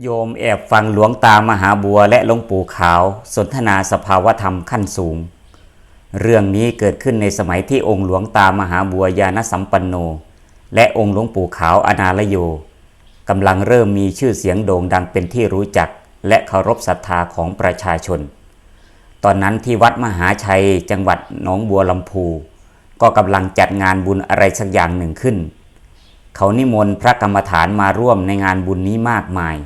โยมแอบฟังหลวงตามหาบัวและหลวงปู่ขาว สนทนาสภาวธรรมขั้นสูง เรื่องนี้เกิดขึ้นในสมัยที่องค์หลวงตามหาบัวยานสัมปันโน และองค์หลวงปู่ขาวอนาลโยกำลังเริ่มมีชื่อเสียงโด่งดังเป็นที่รู้จัก และเคารพศรัทธาของประชาชน ตอนนั้นที่วัดมหาชัยจังหวัดหนองบัวลำพู ก็กำลังจัดงานบุญอะไรสักอย่างหนึ่งขึ้น เขานิมนต์พระกรรมฐานมาร่วมในงานบุญนี้มากมาย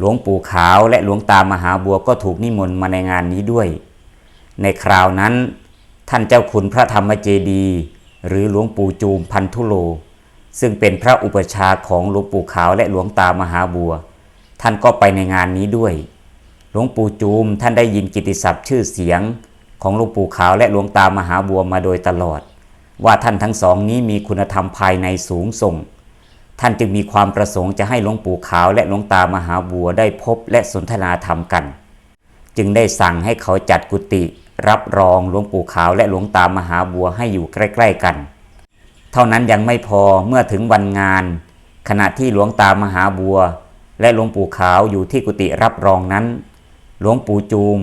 หลวงปู่ขาวและหลวงตามหาบัวก็ถูกนิมนต์มาในงานนี้ด้วย ในคราวนั้น ท่านเจ้าคุณพระธรรมเจดี หรือหลวงปู่จูมพันธุโล ซึ่งเป็นพระอุปชาของหลวงปู่ขาวและหลวงตามหาบัว ท่านก็ไปในงานนี้ด้วย หลวงปู่จูมท่านได้ยินกิตติศัพท์ชื่อเสียง ของหลวงปู่ขาวและหลวงตามหาบัวมาโดยตลอด ว่าท่านทั้งสองนี้มีคุณธรรมภายในสูงส่ง ท่านจึงมีความประสงค์จะให้หลวงปู่ขาวและหลวงตามหาบัวได้พบและสนทนาธรรมกัน จึงได้สั่งให้เขาจัดกุฏิรับรองหลวงปู่ขาวและหลวงตามหาบัวให้อยู่ใกล้ ๆกัน เท่านั้นยังไม่พอเมื่อถึงวันงาน ขณะที่หลวงตามหาบัว และหลวงปู่ขาวอยู่ที่กุฏิรับรองนั้น หลวงปู่จูม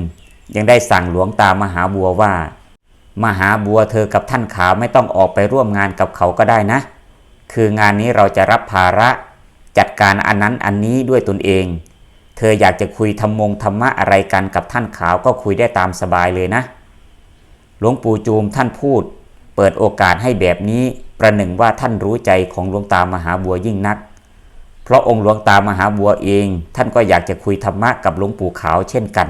ยังได้สั่งหลวงตามหาบัวว่า มหาบัวเธอกับท่านขาวไม่ต้องออกไปร่วมงานกับเขาก็ได้นะ คืองานนี้เราจะรับภาระจัดการอันนั้นอันนี้ด้วยตนเอง เธออยากจะคุยธรรมงธรรมะอะไรกันกับท่านขาวก็คุยได้ตามสบายเลยนะ หลวงปู่จูมท่านพูด เปิดโอกาสให้แบบนี้ประหนึ่งว่าท่านรู้ใจของหลวงตามหาบัวยิ่งนัก เพราะองค์หลวงตามหาบัวเอง ท่านก็อยากจะคุยธรรมะกับหลวงปู่ขาวเช่นกัน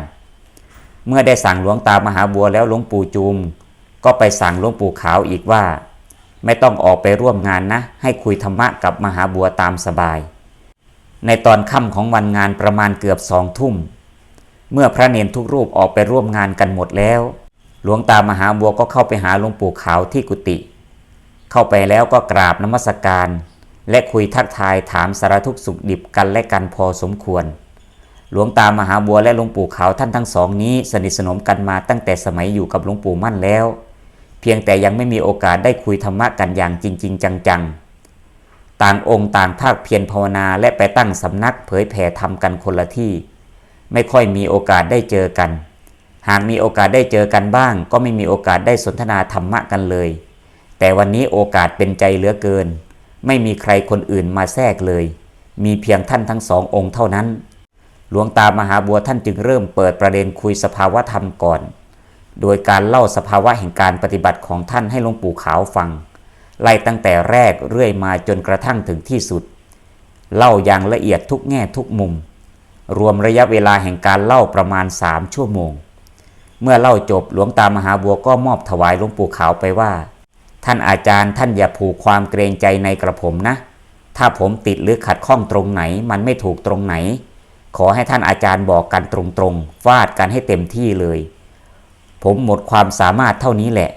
เมื่อได้สั่งหลวงตามหาบัวแล้วหลวงปู่จูม ก็ไปสั่งหลวงปู่ขาวอีกว่า ไม่ต้องออกไปร่วมงานนะ ให้คุยธรรมะกับมหาบัวตามสบาย ในตอนค่ำของวันงานประมาณเกือบสองทุ่ม เมื่อพระเนนทุกรูปออกไปร่วมงานกันหมดแล้ว หลวงตามหาบัวก็เข้าไปหาหลวงปู่ขาวที่กุฏิเข้าไปแล้วก็กราบนมัสการ และคุยทักทายถามสารทุกสุขดิบกันและกันพอสมควร หลวงตามหาบัวและหลวงปู่ขาวท่านทั้งสองนี้ สนิทสนมกันมาตั้งแต่สมัยอยู่กับหลวงปู่มั่นแล้ว พียงแต่ยังไม่มีโอกาสได้คุยธรรมะกันอย่างจริง ๆ จังๆ ต่างองค์ต่างภาคเพียรภาวนาและไปตั้งสำนักเผยแผ่ธรรมกันคนละที่ ไม่ค่อยมีโอกาสได้เจอกัน หากมีโอกาสได้เจอกันบ้าง ก็ไม่มีโอกาสได้สนทนาธรรมะกันเลย แต่วันนี้โอกาสเป็นใจเหลือเกิน ไม่มีใครคนอื่นมาแทรกเลย มีเพียงท่านทั้งสององค์เท่านั้น หลวงตามหาบัวท่านจึงเริ่มเปิดประเด็นคุยสภาวะธรรมก่อน โดยการเล่าสภาวะแห่งการปฏิบัติของท่านให้หลวงปู่ขาวฟัง ไล่ตั้งแต่แรกเรื่อยมาจนกระทั่งถึงที่สุด เล่าอย่างละเอียดทุกแง่ทุกมุม รวมระยะเวลาแห่งการเล่าประมาณสามชั่วโมง เมื่อเล่าจบหลวงตามหาบัวก็มอบถวายหลวงปู่ขาวไปว่า ท่านอาจารย์ท่านอย่าผูกความเกรงใจในกระผมนะ ถ้าผมติดหรือขัดข้องตรงไหน มันไม่ถูกตรงไหน ขอให้ท่านอาจารย์บอกกันตรงๆฟาดกันให้เต็มที่เลย ผมหมดความสามารถเท่านี้แหละ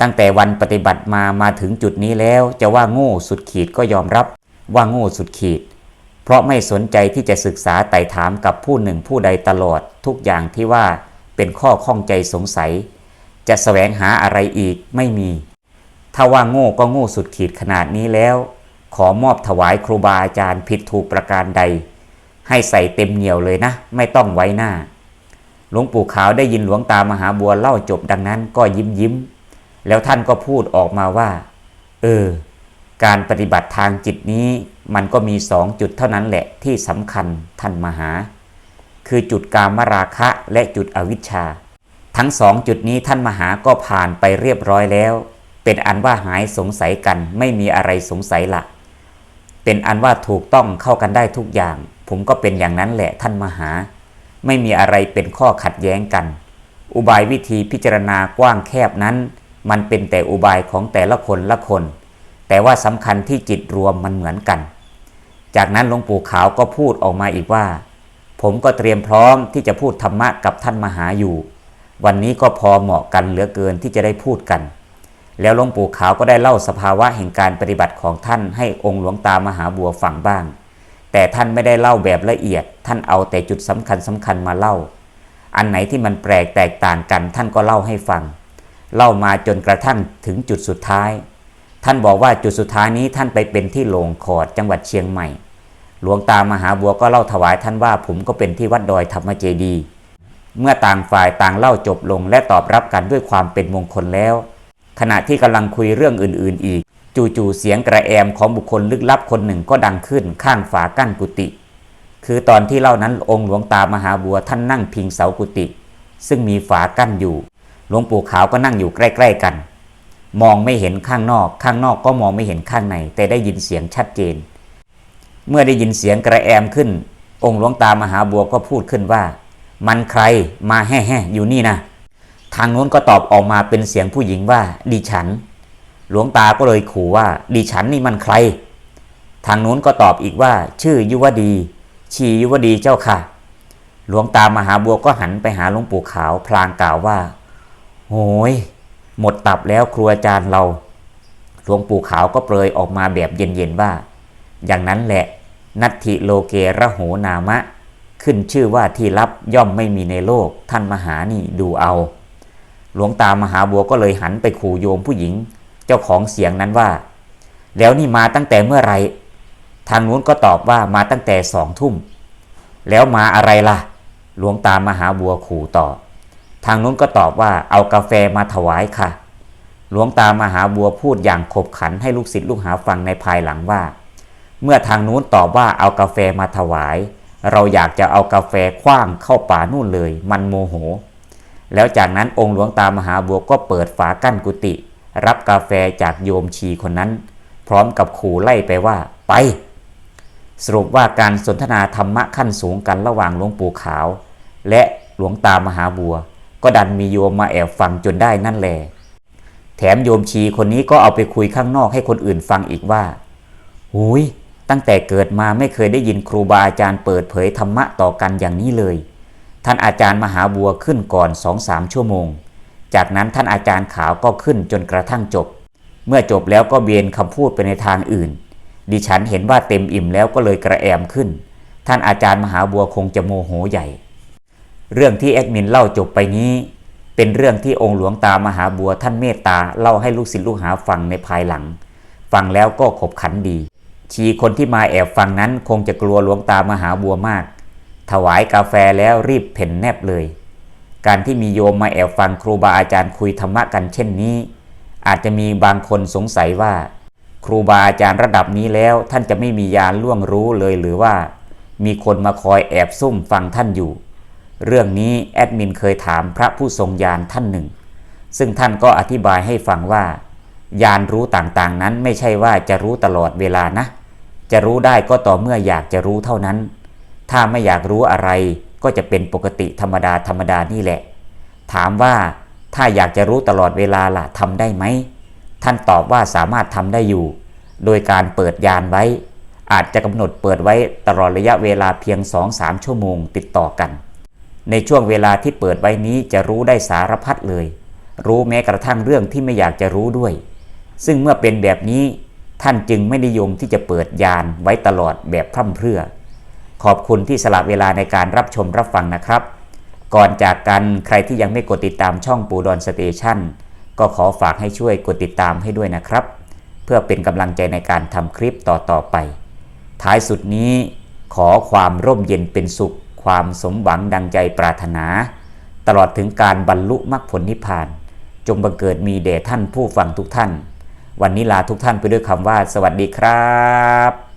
ตั้งแต่วันปฏิบัติมามาถึงจุดนี้แล้วจะว่าโง่สุดขีดก็ยอมรับว่าโง่สุดขีด เพราะไม่สนใจที่จะศึกษาไต่ถามกับผู้หนึ่งผู้ใดตลอดทุกอย่างที่ว่าเป็นข้อข้องใจสงสัย จะแสวงหาอะไรอีกไม่มี ถ้าว่าโง่ก็โง่สุดขีดขนาดนี้แล้ว ขอมอบถวายครูบาอาจารย์ผิดถูกประการใด ให้ใส่เต็มเหนียวเลยนะ ไม่ต้องไว้หน้า หลวงปู่ขาวได้ยินหลวงตามหาบัวเล่าจบดังนั้นก็ยิ้มยิ้ม แล้วท่านก็พูดออกมาว่า เออ การปฏิบัติทางจิตนี้มันก็มีสองจุดเท่านั้นแหละที่สำคัญท่านมหา คือจุดกามราคะและจุดอวิชชา ทั้งสองจุดนี้ท่านมหาก็ผ่านไปเรียบร้อยแล้ว เป็นอันว่าหายสงสัยกันไม่มีอะไรสงสัยละเป็นอันว่าถูกต้องเข้ากันได้ทุกอย่าง ผมก็เป็นอย่างนั้นแหละท่านมหา ไม่มีอะไรเป็นข้อขัดแย้งกัน อุบายวิธีพิจารณากว้างแคบนั้น มันเป็นแต่อุบายของแต่ละคนละคน แต่ว่าสำคัญที่จิตรวมมันเหมือนกัน จากนั้นหลวงปู่ขาวก็พูดออกมาอีกว่า ผมก็เตรียมพร้อมที่จะพูดธรรมะกับท่านมหาอยู่ วันนี้ก็พอเหมาะกันเหลือเกินที่จะได้พูดกัน แล้วหลวงปู่ขาวก็ได้เล่าสภาวะแห่งการปฏิบัติของท่านให้องค์หลวงตามหาบัวฟังบ้าง แต่ท่านไม่ได้เล่าแบบละเอียด ท่านเอาแต่จุดสำคัญสำคัญมาเล่า อันไหนที่มันแปลกแตกต่างกัน ท่านก็เล่าให้ฟัง เล่ามาจนกระทั่งถึงจุดสุดท้าย ท่านบอกว่าจุดสุดท้ายนี้ท่านไปเป็นที่โลงขอดจังหวัดเชียงใหม่ หลวงตามหาบัวก็เล่าถวายท่านว่าผมก็เป็นที่วัดดอยธรรมเจดี เมื่อต่างฝ่ายต่างเล่าจบลงและตอบรับกันด้วยความเป็นมงคลแล้ว ขณะที่กำลังคุยเรื่องอื่น ๆ อีก จู่ๆเสียงกระแอมของบุคคลลึกลับคนหนึ่งก็ดังขึ้นข้างฝากั้นกุฏิคือตอนที่เล่านั้นองค์หลวงตามหาบัวท่านนั่งพิงเสากุฏิซึ่งมีฝากั้นอยู่ หลวงปู่ขาวก็นั่งอยู่ใกล้ ๆกัน มองไม่เห็นข้างนอก ข้างนอกก็มองไม่เห็นข้างใน แต่ได้ยินเสียงชัดเจน เมื่อได้ยินเสียงกระแอมขึ้น องค์หลวงตามหาบัวก็พูดขึ้นว่า มันใครมาแห่ๆอยู่นี่นะทางโน้นก็ตอบออกมาเป็นเสียงผู้หญิงว่าดิฉัน หลวงตาก็เลยขู่ว่าดิฉันนี่มันใคร ทางโน้นก็ตอบอีกว่า ชื่อยุวดี ชียุวดีเจ้าค่ะ หลวงตามหาบัวก็หันไปหาหลวงปู่ขาวพลางกล่าวว่าโอ้ยหมดตับแล้วครูอาจารย์เรา หลวงปู่ขาวก็เปรยออกมาแบบเย็นๆว่า อย่างนั้นแหละ นัตถิโลเกระโหนามะ ขึ้นชื่อว่าที่ลับย่อมไม่มีในโลก ท่านมหานี่ดูเอา หลวงตามหาบัวก็เลยหันไปขู่โยมผู้หญิง เจ้าของเสียงนั้นว่า แล้วนี่มาตั้งแต่เมื่อไร ทางนู้นก็ตอบว่ามาตั้งแต่สองทุ่ม แล้วมาอะไรล่ะ หลวงตามหาบัวขู่ต่อ ทางนู้นก็ตอบว่าเอากาแฟมาถวายค่ะ หลวงตามหาบัวพูดอย่างขบขันให้ลูกศิษย์ลูกหาฟังในภายหลังว่า เมื่อทางนู้นตอบว่าเอากาแฟมาถวาย เราอยากจะเอากาแฟคว้างเข้าป่านู่นเลย มันโมโห แล้วจากนั้นองค์หลวงตามหาบัวก็เปิดฝากั้นกุฏิ รับกาแฟจากโยมชีคนนั้น พร้อมกับขู่ไล่ไปว่า ไป สรุปว่าการสนทนาธรรมะขั้นสูงกันระหว่างหลวงปู่ขาว และหลวงตามหาบัว ก็ดันมีโยมมาแอบฟังจนได้นั่นแหละแถมโยมชีคนนี้ก็เอาไปคุยข้างนอกให้คนอื่นฟังอีกว่าหุยตั้งแต่เกิดมาไม่เคยได้ยินครูบาอาจารย์เปิดเผยธรรมะต่อกันอย่างนี้เลย ท่านอาจารย์มหาบัวขึ้นก่อนสองสามชั่วโมง จากนั้นท่านอาจารย์ขาวก็ขึ้นจนกระทั่งจบ เมื่อจบแล้วก็เบียนคำพูดไปในทางอื่น ดิฉันเห็นว่าเต็มอิ่มแล้วก็เลยกระแอมขึ้น ท่านอาจารย์มหาบัวคงจะโมโหใหญ่ เรื่องที่แอดมินเล่าจบไปนี้ เป็นเรื่องที่องค์หลวงตามหาบัวท่านเมตตาเล่าให้ลูกศิษย์ลูกหาฟังในภายหลัง ฟังแล้วก็ขบขันดี ชีคนที่มาแอบฟังนั้นคงจะกลัวหลวงตามหาบัวมาก ถวายกาแฟแล้วรีบเพ่นแนบเลย การที่มีโยมมาแอบฟังครูบาอาจารย์คุยธรรมะกันเช่นนี้ อาจจะมีบางคนสงสัยว่า ครูบาอาจารย์ระดับนี้แล้วท่านจะไม่มียานล่วงรู้เลยหรือว่า มีคนมาคอยแอบซุ่มฟังท่านอยู่ เรื่องนี้แอดมินเคยถามพระผู้ทรงญาณท่านหนึ่ง ซึ่งท่านก็อธิบายให้ฟังว่า ยานรู้ต่างๆนั้นไม่ใช่ว่าจะรู้ตลอดเวลานะ จะรู้ได้ก็ต่อเมื่ออยากจะรู้เท่านั้น ถ้าไม่อยากรู้อะไร ก็จะเป็นปกติธรรมดาธรรมดานี่แหละ ถามว่าถ้าอยากจะรู้ตลอดเวลาล่ะทำได้ไหม ท่านตอบว่าสามารถทำได้อยู่ โดยการเปิดยานไว้ อาจจะกำหนดเปิดไว้ตลอดระยะเวลาเพียง 2-3 ชั่วโมงติดต่อกัน ในช่วงเวลาที่เปิดไว้นี้จะรู้ได้สารพัดเลย รู้แม้กระทั่งเรื่องที่ไม่อยากจะรู้ด้วย ซึ่งเมื่อเป็นแบบนี้ท่านจึงไม่นิยมที่จะเปิดยานไว้ตลอดแบบพร่ำเพรื่อ ขอบคุณที่สละเวลาในการรับชมรับฟังนะครับ ก่อนจากกันใครที่ยังไม่กดติดตามช่องปูดอนสเตชันก็ขอฝากให้ช่วยกดติดตามให้ด้วยนะครับ เพื่อเป็นกำลังใจในการทำคลิปต่อๆไป ท้ายสุดนี้ขอความร่มเย็นเป็นสุข ความสมหวังดังใจปรารถนา ตลอดถึงการบรรลุมรรคผลนิพพาน จงบังเกิดมีแด่ท่านผู้ฟังทุกท่าน วันนี้ลาทุกท่านไปด้วยคำว่า สวัสดีครับ